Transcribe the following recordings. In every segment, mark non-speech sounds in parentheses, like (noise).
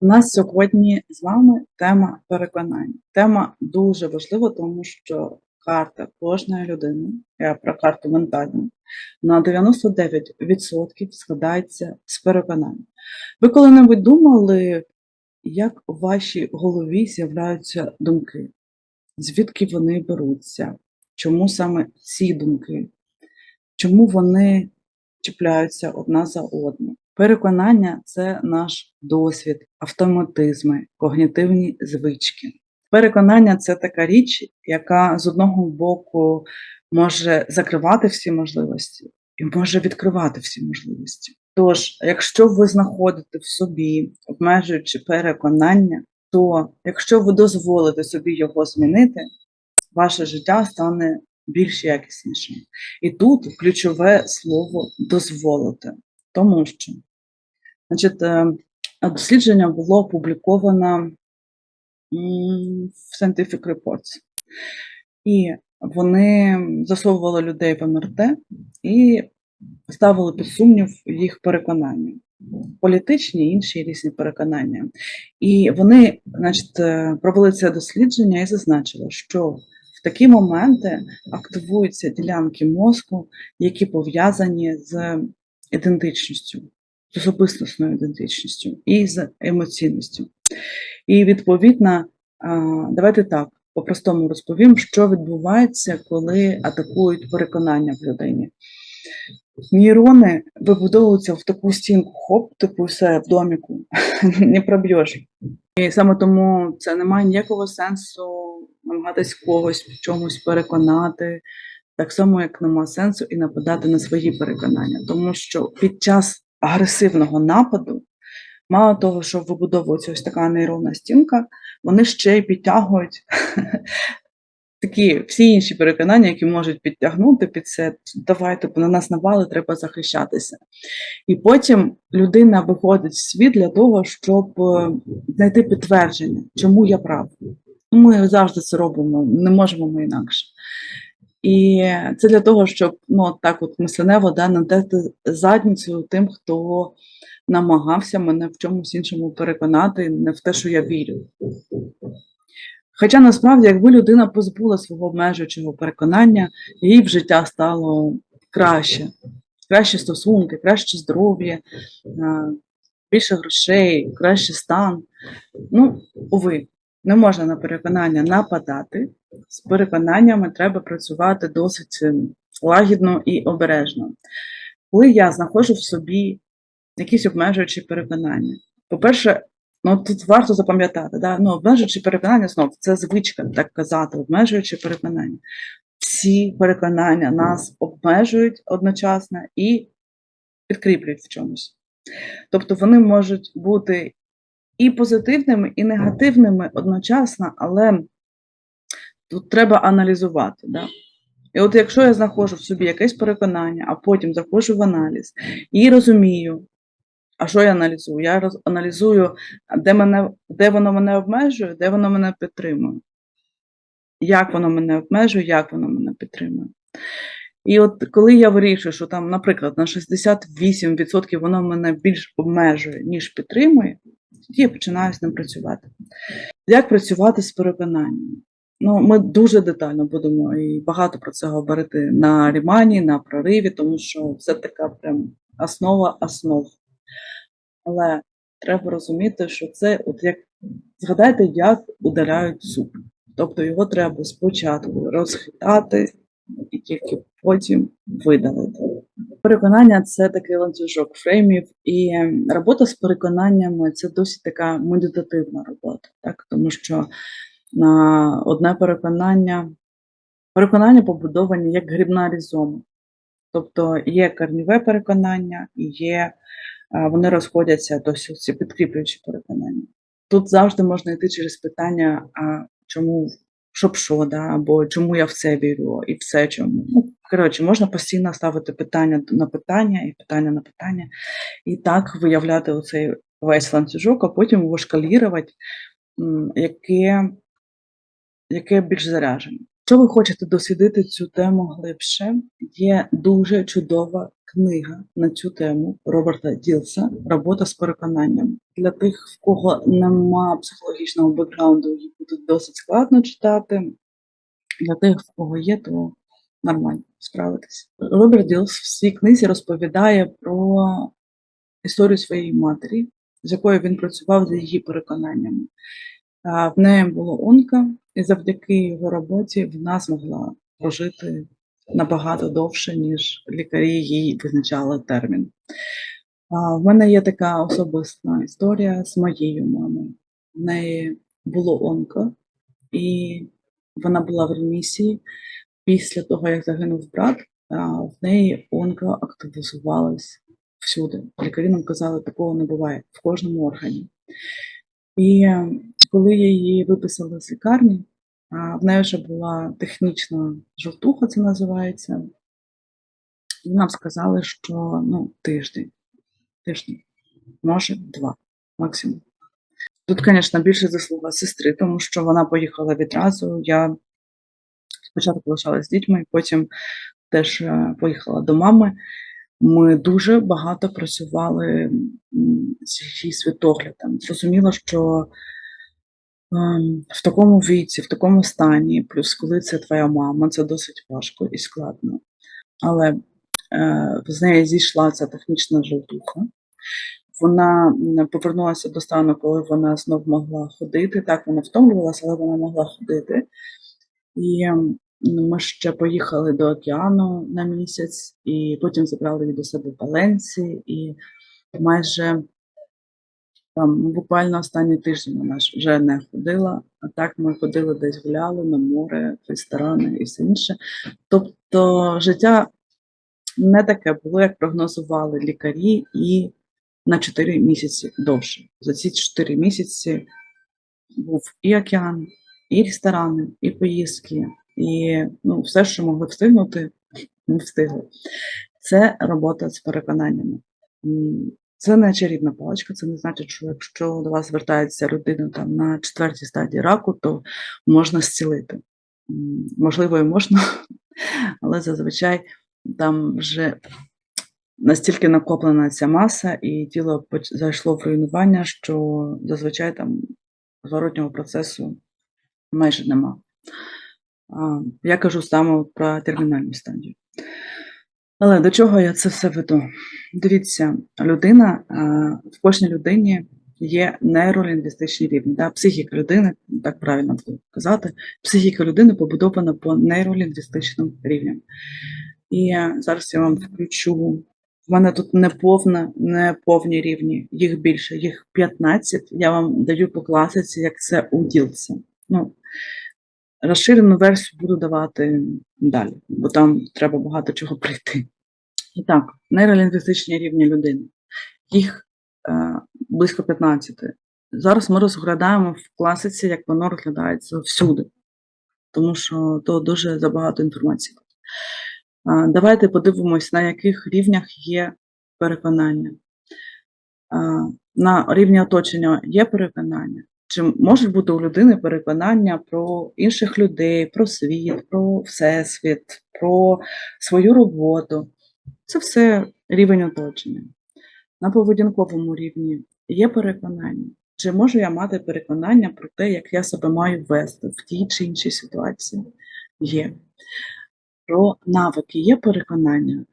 У нас сьогодні з вами тема переконань. Тема дуже важлива, тому що карта кожної людини, я про карту ментальну, на 99% складається з переконань. Ви коли-небудь думали, як у вашій голові з'являються думки? Звідки вони беруться? Чому саме ці думки? Чому вони чіпляються одна за одну? Переконання це наш досвід, автоматизми, когнітивні звички. Переконання це така річ, яка з одного боку може закривати всі можливості і може відкривати всі можливості. Тож, якщо ви знаходите в собі обмежуючи переконання, то якщо ви дозволите собі його змінити, ваше життя стане більш якіснішим. І тут ключове слово дозволити, тому що значить, е, дослідження було опубліковано в Scientific Reports. І вони засовували людей в МРТ і ставили під сумнів їх переконання, політичні інші різні переконання. І вони, значить, е, провели це дослідження і зазначили, що в такі моменти активуються ділянки мозку, які пов'язані з ідентичністю, з особистісною ідентичністю і з емоційністю. І відповідно, давайте так по-простому розповім, що відбувається, коли атакують переконання в людині. Нейрони вибудовуються в таку стінку, хоп, типу все в доміку, (laughs) не проб'єш. І саме тому це не має ніякого сенсу намагатись когось в чомусь переконати, так само, як нема сенсу і нападати на свої переконання. Тому що під час агресивного нападу, мало того, що вибудовується ось така нейронна стінка, вони ще й підтягують (laughs) такі всі інші переконання, які можуть підтягнути під це. Давай, типу, на нас навали, треба захищатися. І потім людина виходить в світ для того, щоб е, знайти підтвердження, чому я прав. Ми завжди це робимо, не можемо ми інакше. І це для того, щоб ну, так от мисленево да, надати задницю тим, хто намагався мене в чомусь іншому переконати, не в те, що я вірю. Хоча насправді, якби людина позбула свого обмежуючого переконання, їй в життя стало краще, кращі стосунки, краще здоров'я, більше грошей, кращий стан. Ну, уви, не можна на переконання нападати. З переконаннями треба працювати досить е, лагідно і обережно. Коли я знаходжу в собі якісь обмежуючі переконання, по-перше, ну тут варто запам'ятати, да? ну, обмежуючі переконання знов це звичка так казати, обмежуючі переконання. Всі переконання нас обмежують одночасно і підкріплюють в чомусь. Тобто вони можуть бути і позитивними, і негативними одночасно, але тут треба аналізувати. Да? І от якщо я знаходжу в собі якесь переконання, а потім заходжу в аналіз і розумію, а що я аналізую? Я роз, аналізую, де, мене, де воно мене обмежує, де воно мене підтримує. Як воно мене обмежує, як воно мене підтримує. І от коли я вирішую, що там, наприклад, на 68% воно мене більш обмежує, ніж підтримує, тоді я починаю з ним працювати. Як працювати з переконаннями? Ну, ми дуже детально будемо і багато про це говорити на Рімані, на прориві, тому що це така прям основа основ. Але треба розуміти, що це, от як згадайте, як удаляють зуб. Тобто його треба спочатку розхитати і тільки потім видалити. Переконання це такий ланцюжок фреймів, і робота з переконаннями це досить така медитативна робота, так? тому що на одне переконання, переконання побудовані як грибна різома. Тобто є корніве переконання і є, вони розходяться до ці підкріплюючі переконання. Тут завжди можна йти через питання, а чому, щоб що, да, або чому я в це вірю, і все чому. Ну, коротше, можна постійно ставити питання на питання і питання на питання, і так виявляти оцей весь ланцюжок, а потім його шкалірувати, яке, яке більш заряджене. Якщо ви хочете дослідити цю тему глибше, є дуже чудова книга на цю тему Роберта Ділса Робота з переконанням. Для тих, в кого нема психологічного бекграунду, її буде досить складно читати. Для тих, в кого є, то нормально справитись. Роберт Ділс в своїй книзі розповідає про історію своєї матері, з якою він працював за її переконаннями. В неї була онка, і завдяки його роботі вона змогла прожити набагато довше, ніж лікарі їй визначали термін. В мене є така особиста історія з моєю мамою. В неї було онко, і вона була в ремісії. Після того, як загинув брат, в неї онко активізувалась всюди. Лікарі нам казали, такого не буває в кожному органі. І е, коли її виписали з лікарні, в неї вже була технічна жовтуха, це називається. І нам сказали, що ну, тиждень, тиждень, може два максимум. Тут, звісно, більше заслуга сестри, тому що вона поїхала відразу. Я спочатку лишалась з дітьми, потім теж е, поїхала до мами. Ми дуже багато працювали з світоглядом. Зрозуміло, що в такому віці, в такому стані, плюс коли це твоя мама, це досить важко і складно. Але е, з неї зійшла ця технічна жовтуха. Вона повернулася до стану, коли вона знов могла ходити. Так, вона втомлювалася, але вона могла ходити. І ем, ми ще поїхали до океану на місяць, і потім забрали її до себе в Валенсії, і майже там ну, буквально останній тиждень вона ж вже не ходила. А так ми ходили десь гуляли на море, ресторани і все інше. Тобто життя не таке було, як прогнозували лікарі, і на 4 місяці довше. За ці 4 місяці був і океан, і ресторани, і поїздки, і ну, все, що могли встигнути, ми встигли. Це робота з переконаннями. Це не чарівна паличка, це не значить, що якщо до вас звертається людина там, на четвертій стадії раку, то можна зцілити. Можливо, і можна, (laughs) але зазвичай там вже настільки накоплена ця маса, і тіло зайшло в руйнування, що зазвичай там зворотнього процесу майже нема. Я кажу саме про термінальну стадію. Але до чого я це все веду? Дивіться, людина, в кожній людині є нейролінгвістичні рівні. Да? Психіка людини, так правильно казати, психіка людини побудована по нейролінгвістичним рівням. І зараз я вам включу. В мене тут не повна, не повні рівні, їх більше, їх 15. Я вам даю по класиці, як це у ділці. Ну, розширену версію буду давати далі, бо там треба багато чого прийти. І так, нейролінгвістичні рівні людини. Їх е, близько 15. Зараз ми розглядаємо в класиці, як воно розглядається всюди, тому що то дуже забагато інформації. А, Давайте подивимось, на яких рівнях є переконання. А, На рівні оточення є переконання. Чи можуть бути у людини переконання про інших людей, про світ, про всесвіт, про свою роботу? Це все рівень оточення. На поведінковому рівні є переконання. Чи можу я мати переконання про те, як я себе маю вести в тій чи іншій ситуації? Є. Про навики є переконання?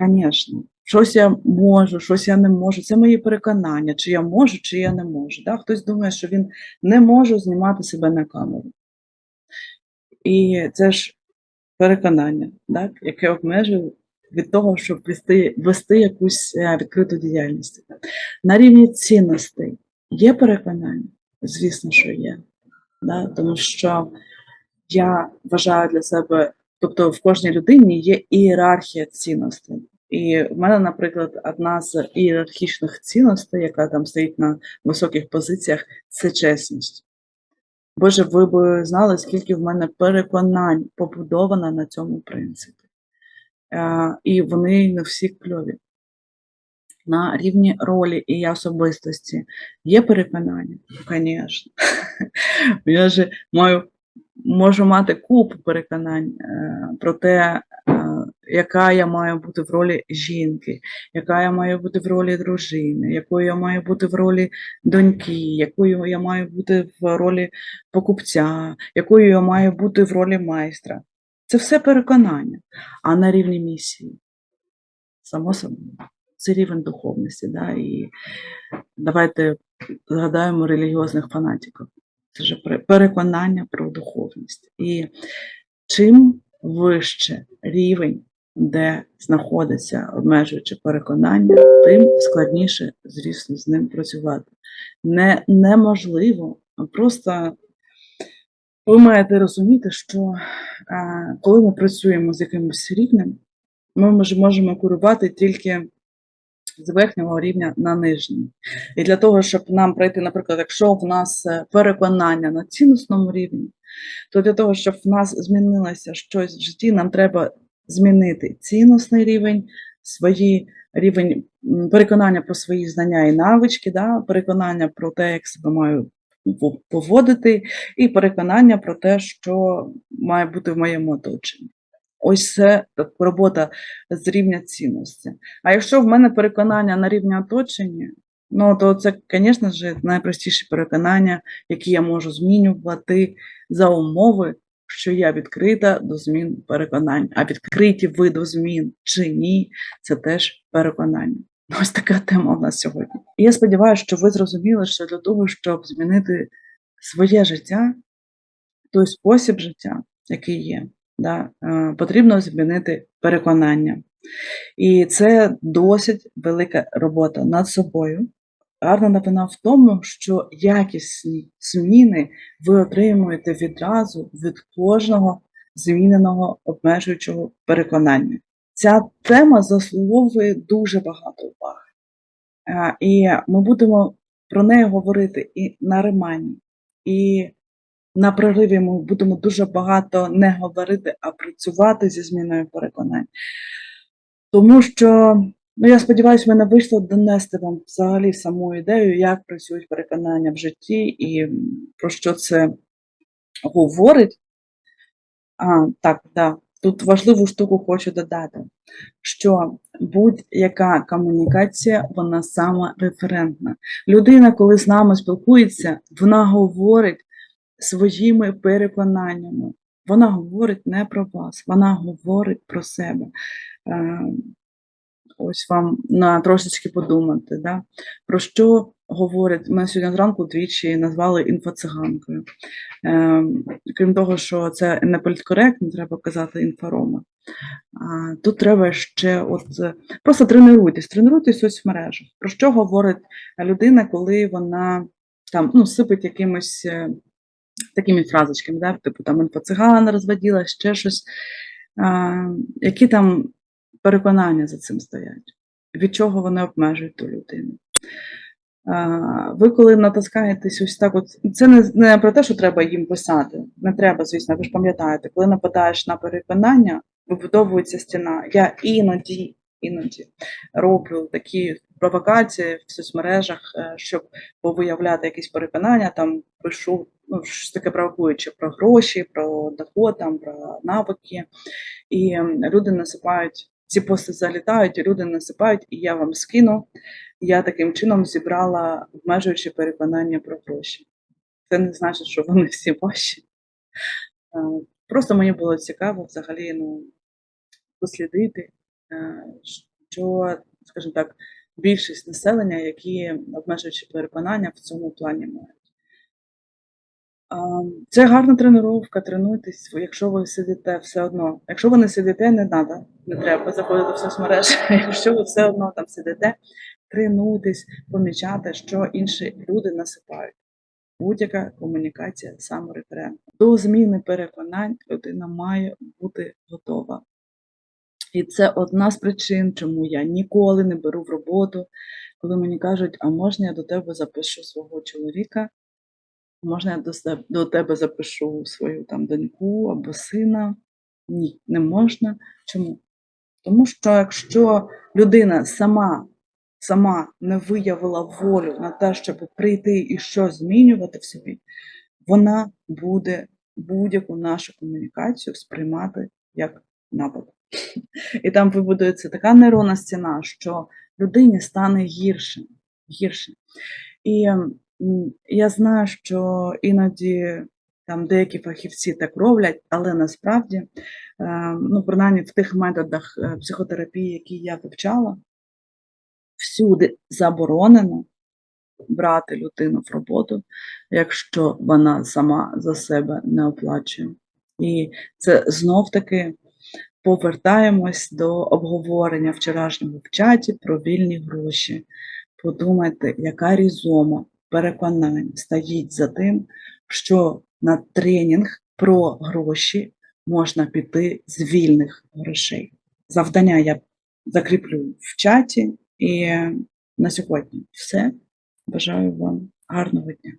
Звісно. Щось я можу, щось я не можу. Це мої переконання, чи я можу, чи я не можу. Да? Хтось думає, що він не може знімати себе на камеру. І це ж переконання, так? яке обмежує від того, щоб вести, вести якусь е, відкриту діяльність. На рівні цінностей є переконання? Звісно, що є. Да? Тому що я вважаю для себе, тобто в кожній людині є ієрархія цінностей. І в мене, наприклад, одна з ієрархічних цінностей, яка там стоїть на високих позиціях, це чесність. Боже, ви б знали, скільки в мене переконань побудовано на цьому принципі. Е, І вони не всі кльові. На рівні ролі і особистості є переконання? Звісно. (laughs) Я же маю можу мати купу переконань е, про те, е, яка я маю бути в ролі жінки, яка я маю бути в ролі дружини, якою я маю бути в ролі доньки, якою я маю бути в ролі покупця, якою я маю бути в ролі майстра. Це все переконання, а на рівні місії. Само собою. Це рівень духовності. Да? І давайте згадаємо релігіозних фанатиків. Це ж переконання про духовність. І чим вище рівень, де знаходиться обмежуюче переконання, тим складніше, звісно, з ним працювати. Не, неможливо, а просто ви маєте розуміти, що е, коли ми працюємо з якимось рівнем, ми мож- можемо керувати тільки з верхнього рівня на нижній. І для того, щоб нам пройти, наприклад, якщо в нас е, переконання на цінносному рівні, то для того, щоб в нас змінилося щось в житті, нам треба змінити цінностний рівень, свої рівень переконання про свої знання і навички, да, переконання про те, як себе маю поводити, і переконання про те, що має бути в моєму оточенні. Ось це робота з рівня цінності. А якщо в мене переконання на рівні оточення, ну то це, звісно ж, найпростіші переконання, які я можу змінювати за умови, що я відкрита до змін переконань. А відкриті ви до змін чи ні, це теж переконання. Ось така тема у нас сьогодні. І я сподіваюся, що ви зрозуміли, що для того, щоб змінити своє життя, той спосіб життя, який є, да, е, потрібно змінити переконання. І це досить велика робота над собою. Гарна новина в тому, що якісні зміни ви отримуєте відразу від кожного зміненого обмежуючого переконання. Ця тема заслуговує дуже багато уваги. І ми будемо про неї говорити і на ремані, і на прориві ми будемо дуже багато не говорити, а працювати зі зміною переконань. Тому що, ну я сподіваюся, в мене вийшло донести вам взагалі саму ідею, як працюють переконання в житті і про що це говорить. А, так, да. Тут важливу штуку хочу додати, що будь-яка комунікація, вона самореферентна. Людина, коли з нами спілкується, вона говорить своїми переконаннями. Вона говорить не про вас, вона говорить про себе. Ось вам на трошечки подумати, да? про що говорять. Мене сьогодні зранку двічі назвали інфоциганкою. Е, крім того, що це не політкоректно, треба казати інфорома. А, тут треба ще от просто тренуйтесь, тренуйтесь в соцмережах. Про що говорить людина, коли вона там ну, сипить якимось е, такими фразочками, да? типу там інфоцигана розводила, ще щось. А, які там переконання за цим стоять? Від чого вони обмежують ту людину? Ви коли натискаєтесь ось так, от це не, не про те, що треба їм писати. Не треба, звісно, ви ж пам'ятаєте, коли нападаєш на переконання, вибудовується стіна. Я іноді, іноді роблю такі провокації в соцмережах, е, щоб повиявляти якісь переконання, там пишу ну, щось таке провокуюче про гроші, про доход, там, про навики. І люди насипають, ці пости залітають, люди насипають, і я вам скину. Я таким чином зібрала обмежуючі переконання про гроші. Це не значить, що вони всі ваші. Е, Просто мені було цікаво взагалі ну, дослідити, е, що, скажімо так, більшість населення, які обмежуючі переконання в цьому плані мають. Це гарна тренування, тренуйтесь, якщо ви сидите все одно. Якщо ви не сидите, не треба, не треба заходити в соцмережі. (laughs) Якщо ви все одно там сидите, тренуйтесь помічати, що інші люди насипають. Будь-яка комунікація самореферентна. До зміни переконань людина має бути готова. І це одна з причин, чому я ніколи не беру в роботу, коли мені кажуть, а можна я до тебе запишу свого чоловіка, можна я до, себе- до тебе запишу свою там доньку або сина. Ні, не можна. Чому? Тому що якщо людина сама, сама не виявила волю на те, щоб прийти і щось змінювати в собі, вона буде будь-яку нашу комунікацію сприймати як напад. І там вибудується така нейронна стіна, що людині стане гірше. гірше. І м, я знаю, що іноді там деякі фахівці так роблять, але насправді, е, ну, принаймні в тих методах е, психотерапії, які я вивчала, всюди заборонено брати людину в роботу, якщо вона сама за себе не оплачує. І це знов-таки повертаємось до обговорення вчорашнього в чаті про вільні гроші. Подумайте, яка різома переконань стоїть за тим, що на тренінг про гроші можна піти з вільних грошей. Завдання я закріплю в чаті. І на сьогодні все. Бажаю вам гарного дня.